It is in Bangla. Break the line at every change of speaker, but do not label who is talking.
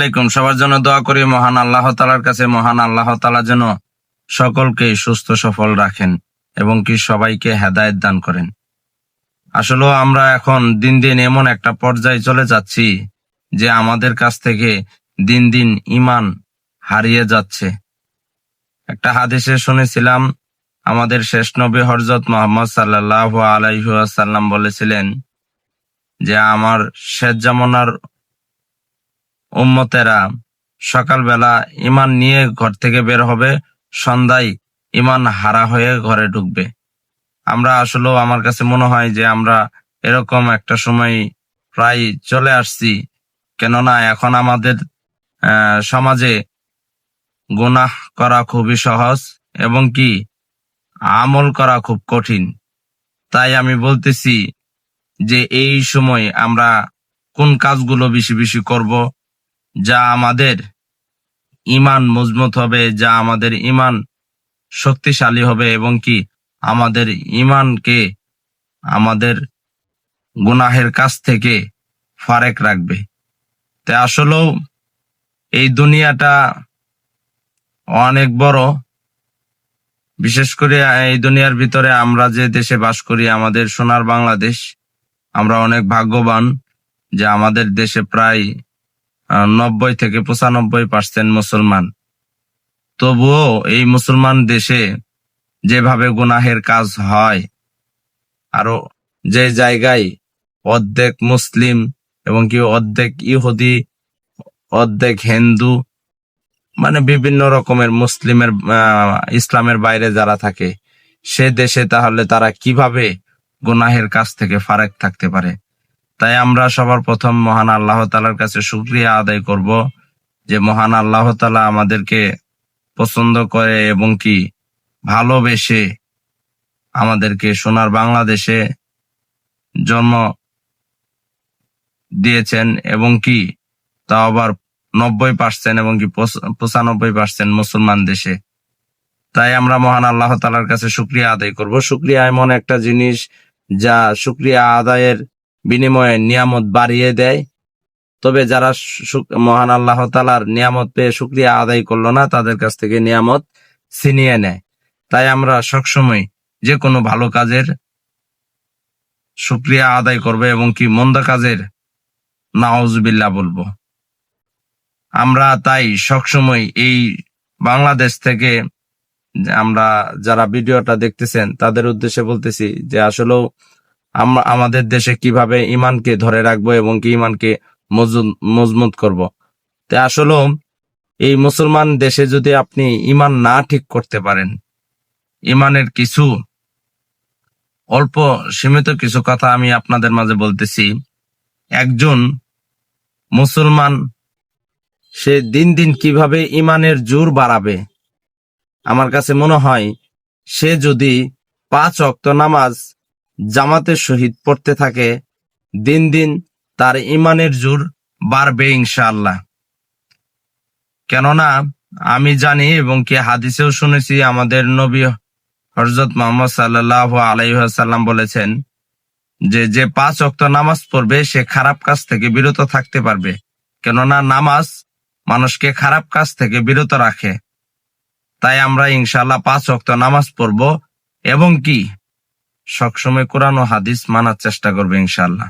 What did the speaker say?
আলাইকুম। সবার জন্য দোয়া করি, মহান আল্লাহ তালার কাছে, মহান আল্লাহ তালা যেন সকলকে সুস্থ, সফল রাখেন এবং কি সবাইকে হেদায়েত দান করেন। আসলে আমরা এখন দিন দিন এমন একটা পর্যায়ে চলে যাচ্ছি যে আমাদের কাছ থেকে দিন দিন ইমান হারিয়ে যাচ্ছে। একটা হাদিসে শুনেছিলাম, আমাদের শেষ নবী হরজত মোহাম্মদ সাল্লাহ আলাইসাল্লাম বলেছিলেন যে, আমার শেষ জামানার উম্মতেরা, সকালবেলা ইমান নিয়ে ঘর থেকে বের হবে, সন্ধ্যায় ইমান হারা হয়ে ঘরে ঢুকবে। আমরা আসলেও আমার কাছে মনে হয় যে আমরা এরকম একটা সময় প্রায় চলে আসছি, কেননা এখন আমাদের সমাজে গুনাহ করা খুবই সহজ এবং কি আমল করা খুব কঠিন। তাই আমি বলতেছি যে এই সময় আমরা কোন কাজগুলো বেশি বেশি করব যা আমাদের ইমান মজবুত হবে, যা আমাদের ইমান শক্তিশালী হবে এবং কি আমাদের ইমানকে আমাদের গুনাহের কাছ থেকে ফারেক রাখবে। তাই আসলেও এই দুনিয়াটা অনেক বড়। বিশেষ করে এই দুনিয়ার ভিতরে আমরা যে দেশে বাস করি, আমাদের সোনার বাংলাদেশ, আমরা অনেক ভাগ্যবান যে আমাদের দেশে প্রায় নব্বই থেকে পঁচানব্বই পার্সেন্ট মুসলমান। তবুও এই মুসলমান দেশে যেভাবে গুনাহের কাজ হয়, আরও যে জায়গায় অর্ধেক মুসলিম এবং কি অর্ধেক ইহুদি, অর্ধেক হিন্দু মানে বিভিন্ন রকমের মুসলিমের ইসলামের বাইরে যারা থাকে, সে দেশে তাহলে তারা কীভাবে গুনাহের কাছ থেকে ফারাক থাকতে পারে? তাই আমরা সবার প্রথম মহান আল্লাহ তালার কাছে শুক্রিয়া আদায় করব যে মহান আল্লাহ তালা আমাদেরকে পছন্দ করে এবং কি ভালোবেসে আমাদেরকে সোনার বাংলাদেশে জন্ম দিয়েছেন এবং কি তা আবার নব্বই পার্সেন্ট এবং কি পঁচ- পঁচানব্বই পার্সেন্ট মুসলমান দেশে। তাই আমরা মহান আল্লাহ তালার কাছে শুক্রিয়া আদায় করব। শুক্রিয়া এমন একটা জিনিস যা শুক্রিয়া আদায়ের বিনিময়ে নিয়ামত বাড়িয়ে দেয়। তবে যারা মহান আল্লাহ তালার নিয়ামত পেয়ে শুক্রিয়া আদায় করল না, তাদের কাছ থেকে নিয়ামত ছিনিয়ে নেয়। তাই আমরা সবসময় যে কোনো ভালো কাজের শুক্রিয়া আদায় করবে এবং কি মন্দ কাজের নাউজবিল্লা বলব। আমরা তাই সবসময় এই বাংলাদেশ থেকে আমরা যারা ভিডিওটা দেখতেছেন, তাদের উদ্দেশ্যে বলতেছি যে আসলেও আমরা আমাদের দেশে কীভাবে ইমানকে ধরে রাখব এবং কি ইমানকে মজবুত করব। তো আসলেও এই মুসলমান দেশে যদি আপনি ইমান না ঠিক করতে পারেন ইমানের কিছু অল্প সীমিত কিছু কথা আমি আপনাদের মাঝে বলতেছি একজন মুসলমান, সে দিন দিন কীভাবে ইমানের জোর বাড়াবে আমার কাছে মনে হয়, সে যদি পাঁচ অক্ত নামাজ জামাতের সহিত পড়তে থাকে, দিন দিন তার ইমানের জোর বাড়বে ইনশাআল্লাহ। কেননা আমি জানি এবং কি হাদিসেও শুনেছি, আমাদের নবী হজরত মোহাম্মদ সাল্লাহ আলাইসাল্লাম বলেছেন যে যে পাঁচ অক্ত নামাজ পড়বে, সে খারাপ কাজ থেকে বিরত থাকতে পারবে। কেননা নামাজ মানুষকে খারাপ কাজ থেকে বিরত রাখে। তাই আমরা ইনশাল্লাহ পাঁচ অক্ত নামাজ পড়ব এবং কি সবসময় কোরআন ও হাদিস মানার চেষ্টা করবে ইনশাল্লাহ